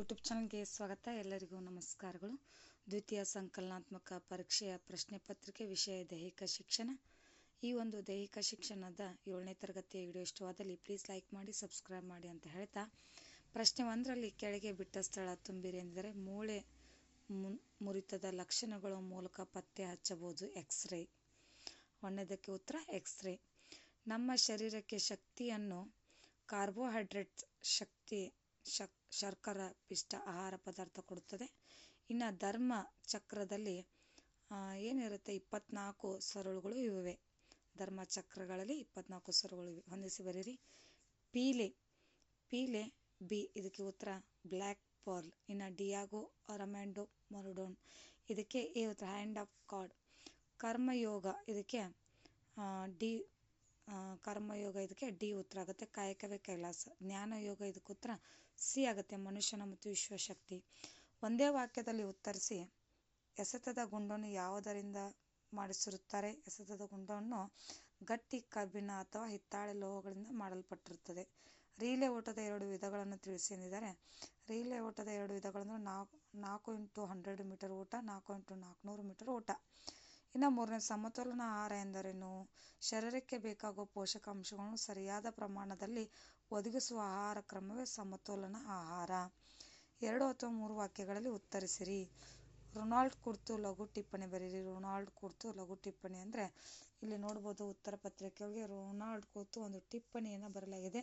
YouTube ಚಾನಲ್ಗೆ ಸ್ವಾಗತ. ಎಲ್ಲರಿಗೂ ನಮಸ್ಕಾರಗಳು. ದ್ವಿತೀಯ ಸಂಕಲನಾತ್ಮಕ ಪರೀಕ್ಷೆಯ ಪ್ರಶ್ನೆ ಪತ್ರಿಕೆ ವಿಷಯ ದೈಹಿಕ ಶಿಕ್ಷಣ. ಈ ಒಂದು ದೈಹಿಕ ಶಿಕ್ಷಣದ ಏಳನೇ ತರಗತಿಯ ವಿಡಿಯೋ ಇಷ್ಟವಾದಲ್ಲಿ ಪ್ಲೀಸ್ ಲೈಕ್ ಮಾಡಿ ಸಬ್ಸ್ಕ್ರೈಬ್ ಮಾಡಿ ಅಂತ ಹೇಳ್ತಾ, ಪ್ರಶ್ನೆ ಒಂದರಲ್ಲಿ ಕೆಳಗೆ ಬಿಟ್ಟ ಸ್ಥಳ ತುಂಬಿರಿ ಎಂದರೆ ಮೂಳೆ ಮುರಿತದ ಲಕ್ಷಣಗಳ ಮೂಲಕ ಪತ್ತೆ ಹಚ್ಚಬಹುದು. ಎಕ್ಸ್ರೇ ಒಂದನೇದಕ್ಕೆ ಉತ್ತರ ಎಕ್ಸ್ರೇ ನಮ್ಮ ಶರೀರಕ್ಕೆ ಶಕ್ತಿಯನ್ನು ಕಾರ್ಬೋಹೈಡ್ರೇಟ್ಸ್ ಶಕ್ತಿ ಶಕ್, ಶರ್ಕರ ಪಿಷ್ಟ ಆಹಾರ ಪದಾರ್ಥ ಕೊಡುತ್ತದೆ. ಇನ್ನು ಧರ್ಮ ಚಕ್ರದಲ್ಲಿ ಏನಿರುತ್ತೆ? ಇಪ್ಪತ್ನಾಲ್ಕು ಸರಳುಗಳು ಇವೆ. ಧರ್ಮ ಚಕ್ರಗಳಲ್ಲಿ ಇಪ್ಪತ್ನಾಲ್ಕು ಸರಳುಗಳು ಇವೆ. ಹೊಂದಿಸಿ ಬರೀರಿ. ಪೀಲೆ. ಪೀಲೆ, ಬಿ, ಇದಕ್ಕೆ ಉತ್ತರ ಬ್ಲ್ಯಾಕ್ ಪರ್ಲ್. ಇನ್ನು ಡಿಯಾಗೋ ಅರಮ್ಯಾಂಡೋ ಮರುಡೋನ್. ಇದಕ್ಕೆ ಎ ಉತ್ತರ ಹ್ಯಾಂಡ್ ಆಫ್ ಗಾಡ್. ಕರ್ಮಯೋಗ ಇದಕ್ಕೆ ಡಿ ಕರ್ಮಯೋಗ ಇದಕ್ಕೆ ಡಿ ಉತ್ತರ ಆಗುತ್ತೆ. ಕಾಯಕವೇ ಕೈಲಾಸ. ಜ್ಞಾನಯೋಗ ಇದಕ್ಕೆ ಉತ್ತರ ಸಿ ಆಗುತ್ತೆ. ಮನುಷ್ಯನ ಮತ್ತು ವಿಶ್ವಶಕ್ತಿ. ಒಂದೇ ವಾಕ್ಯದಲ್ಲಿ ಉತ್ತರಿಸಿ, ಎಸೆತದ ಗುಂಡನ್ನು ಯಾವುದರಿಂದ ಮಾಡಿಸಿರುತ್ತಾರೆ? ಎಸೆತದ ಗುಂಡವನ್ನು ಗಟ್ಟಿ ಕಬ್ಬಿಣ ಅಥವಾ ಹಿತ್ತಾಳೆ ಲೋಹಗಳಿಂದ ಮಾಡಲ್ಪಟ್ಟಿರುತ್ತದೆ. ರೀಲೆ ಓಟದ ಎರಡು ವಿಧಗಳನ್ನು ತಿಳಿಸಿ ಎಂದಿದ್ದಾರೆ. ರೀಲೆ ಓಟದ ಎರಡು ವಿಧಗಳಂದ್ರೆ ನಾಲ್ಕು ನಾಲ್ಕು ಇಂಟು ಹಂಡ್ರೆಡ್ ಮೀಟರ್ ಓಟ ನಾಲ್ಕು ಇಂಟು ನಾಲ್ಕುನೂರು ಮೀಟರ್ ಓಟ ಇನ್ನು ಮೂರನೇ ಸಮತೋಲನ ಆಹಾರ ಎಂದರೇನು? ಶರೀರಕ್ಕೆ ಬೇಕಾಗುವ ಪೋಷಕಾಂಶಗಳನ್ನು ಸರಿಯಾದ ಪ್ರಮಾಣದಲ್ಲಿ ಒದಗಿಸುವ ಆಹಾರ ಕ್ರಮವೇ ಸಮತೋಲನ ಆಹಾರ. ಎರಡು ಅಥವಾ ಮೂರು ವಾಕ್ಯಗಳಲ್ಲಿ ಉತ್ತರಿಸಿರಿ. ರೊನಾಲ್ಡ್ ಕುರ್ತು ಲಘು ಟಿಪ್ಪಣಿ ಬರೀರಿ. ರೊನಾಲ್ಡ್ ಕುರ್ತು ಲಘು ಟಿಪ್ಪಣಿ ಅಂದರೆ ಇಲ್ಲಿ ನೋಡ್ಬೋದು ಉತ್ತರ ಪತ್ರಿಕೆಗೆ ರೊನಾಲ್ಡ್ ಕುರ್ತು ಒಂದು ಟಿಪ್ಪಣಿಯನ್ನು ಬರಲಾಗಿದೆ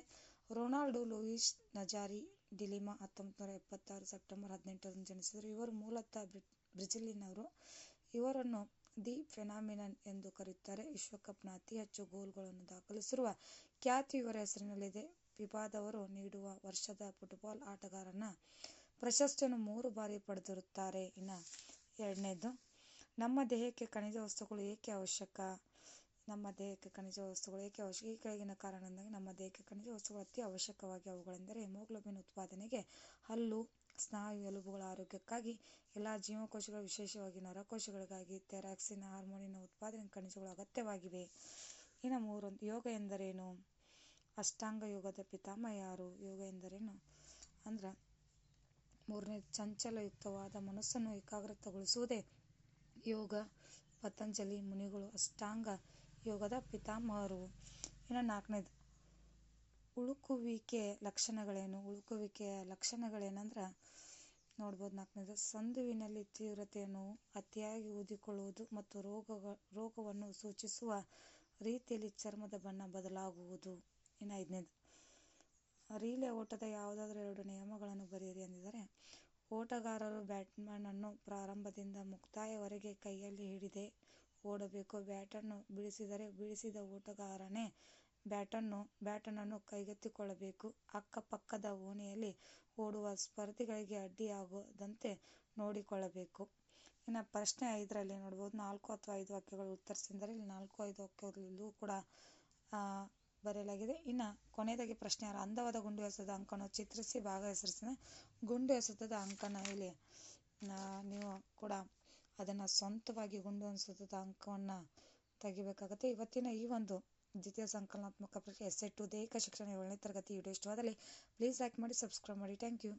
ರೊನಾಲ್ಡು, ಲೂಯಿಸ್, ನಜಾರಿ, ಡಿಲಿಮಾ ಹತ್ತೊಂಬತ್ತು ನೂರ ಎಪ್ಪತ್ತಾರು ಸೆಪ್ಟೆಂಬರ್ ಹದಿನೆಂಟರಂದು ಜನಿಸಿದರು. ಇವರು ಮೂಲತಃ ಬ್ರಿ ಬ್ರೆಜಿಲಿನವರು. ಇವರನ್ನು ದಿ ಫೆನಾಮಿನನ್ ಎಂದು ಕರೆಯುತ್ತಾರೆ. ವಿಶ್ವಕಪ್ನ ಅತಿ ಹೆಚ್ಚು ಗೋಲ್ಗಳನ್ನು ದಾಖಲಿಸಿರುವ ಖ್ಯಾತಿ ಇವರ ಹೆಸರಿನಲ್ಲಿದೆ. ವಿವಾದವರು ನೀಡುವ ವರ್ಷದ ಫುಟ್ಬಾಲ್ ಆಟಗಾರನ ಪ್ರಶಸ್ತಿಯನ್ನು ಮೂರು ಬಾರಿ ಪಡೆದಿರುತ್ತಾರೆ. ಇನ್ನು ಎರಡನೇದು, ನಮ್ಮ ದೇಹಕ್ಕೆ ಖನಿಜ ವಸ್ತುಗಳು ಏಕೆ ಅವಶ್ಯಕ? ನಮ್ಮ ದೇಹಕ್ಕೆ ಖನಿಜ ವಸ್ತುಗಳು ಏಕೆ ಅವಶ್ಯಕ? ಈ ಕೆಳಗಿನ ಕಾರಣದಿಂದಾಗಿ ನಮ್ಮ ದೇಹಕ್ಕೆ ಖನಿಜ ವಸ್ತುಗಳು ಅತಿ ಅವಶ್ಯಕವಾಗಿ ಅವುಗಳೆಂದರೆ ಹಿಮೋಗ್ಲೋಬಿನ್ ಉತ್ಪಾದನೆಗೆ ಹಲ್ಲು ಸ್ನಾಯು ಎಲುಬುಗಳ ಆರೋಗ್ಯಕ್ಕಾಗಿ ಎಲ್ಲಾ ಜೀವಕೋಶಗಳು, ವಿಶೇಷವಾಗಿ ನರಕೋಶಗಳಿಗಾಗಿ ಥೆರಾಕ್ಸಿನ್, ಹಾರ್ಮೋನಿನ ಉತ್ಪಾದನೆ ಖನಿಜಗಳು ಅಗತ್ಯವಾಗಿವೆ. ಇನ್ನು ಮೂರೊಂದು ಯೋಗ ಎಂದರೇನು? ಅಷ್ಟಾಂಗ ಯೋಗದ ಪಿತಾಮಹ ಯಾರು? ಯೋಗ ಎಂದರೇನು? ಅಂದ್ರೆ ಮೂರನೇ, ಚಂಚಲಯುಕ್ತವಾದ ಮನಸ್ಸನ್ನು ಏಕಾಗ್ರತೆಗೊಳಿಸುವುದೇ ಯೋಗ. ಪತಂಜಲಿ ಮುನಿಗಳು ಅಷ್ಟಾಂಗ ಯೋಗದ ಪಿತಾಮಹರು. ಇನ್ನು ನಾಲ್ಕನೇದು ಉಳುಕುವಿಕೆ ಲಕ್ಷಣಗಳೇನು? ಉಳುಕುವಿಕೆಯ ಲಕ್ಷಣಗಳೇನಂದ್ರೆ ನೋಡ್ಬೋದು ನಾಲ್ಕನೇದು, ಸಂದುವಿನಲ್ಲಿ ತೀವ್ರತೆಯನ್ನು ಅತಿಯಾಗಿ ಊದಿಕೊಳ್ಳುವುದು ಮತ್ತು ರೋಗ ರೋಗವನ್ನು ಸೂಚಿಸುವ ರೀತಿಯಲ್ಲಿ ಚರ್ಮದ ಬಣ್ಣ ಬದಲಾಗುವುದು. ಇನ್ನು ಐದನೇದು ರೀಲೆ ಓಟದ ಯಾವುದಾದ್ರೂ ಎರಡು ನಿಯಮಗಳನ್ನು ಬರೆಯಿರಿ ಎಂದಿದ್ದಾರೆ, ಓಟಗಾರರು ಬ್ಯಾಟ್ಮನ್ನನ್ನು ಪ್ರಾರಂಭದಿಂದ ಮುಕ್ತಾಯವರೆಗೆ ಕೈಯಲ್ಲಿ ಹಿಡಿದೇ ಓಡಬೇಕು. ಬ್ಯಾಟನ್ನು ಬೀಳಿಸಿದರೆ ಬೀಳಿಸಿದ ಓಟಗಾರನೇ ಬ್ಯಾಟನ್ನು, ಬ್ಯಾಟನನ್ನು ಕೈಗೆತ್ತಿಕೊಳ್ಳಬೇಕು. ಅಕ್ಕಪಕ್ಕದ ಓಣಿಯಲ್ಲಿ ಓಡುವ ಸ್ಪರ್ಧಿಗಳಿಗೆ ಅಡ್ಡಿಯಾಗದಂತೆ ನೋಡಿಕೊಳ್ಳಬೇಕು. ಇನ್ನು ಪ್ರಶ್ನೆ ಐದರಲ್ಲಿ ನೋಡ್ಬೋದು. ನಾಲ್ಕು ಅಥವಾ ಐದು ವಾಕ್ಯಗಳು ಉತ್ತರಿಸಿದರೆ ಇಲ್ಲಿ ನಾಲ್ಕು ಐದು ವಾಕ್ಯಗಳಲ್ಲೂ ಕೂಡ ಬರೆಯಲಾಗಿದೆ. ಇನ್ನು ಕೊನೆಯದಾಗಿ ಪ್ರಶ್ನೆ ಆರು. ಅಂದವಾದ ಗುಂಡು ಎಸೆದ ಅಂಕವನ್ನು ಚಿತ್ರಿಸಿ, ಭಾಗ ಹೆಸರಿಸಿದ ಗುಂಡು ಎಸೆತದ ಅಂಕನ ಇಲ್ಲಿ ನೀವು ಕೂಡ ಅದನ್ನು ಸ್ವಂತವಾಗಿ ಗುಂಡು ಎಸೆತದ ಅಂಕವನ್ನು ತೆಗಿಬೇಕಾಗುತ್ತೆ. ಇವತ್ತಿನ ಈ ಒಂದು ದ್ವಿತೀಯ ಸಂಕಲನಾತ್ಮಕ ಪರೀಕ್ಷೆ ಎಸ್ ಟು ದೈಹಿಕ ಶಿಕ್ಷಣ ಏಳನೇ ತರಗತಿ ವಿಡಿಯೋ ಇಷ್ಟವಾದಲ್ಲಿ ಪ್ಲೀಸ್ ಲೈಕ್ ಮಾಡಿ ಸಬ್ಸ್ಕ್ರೈಬ್ ಮಾಡಿ. Thank you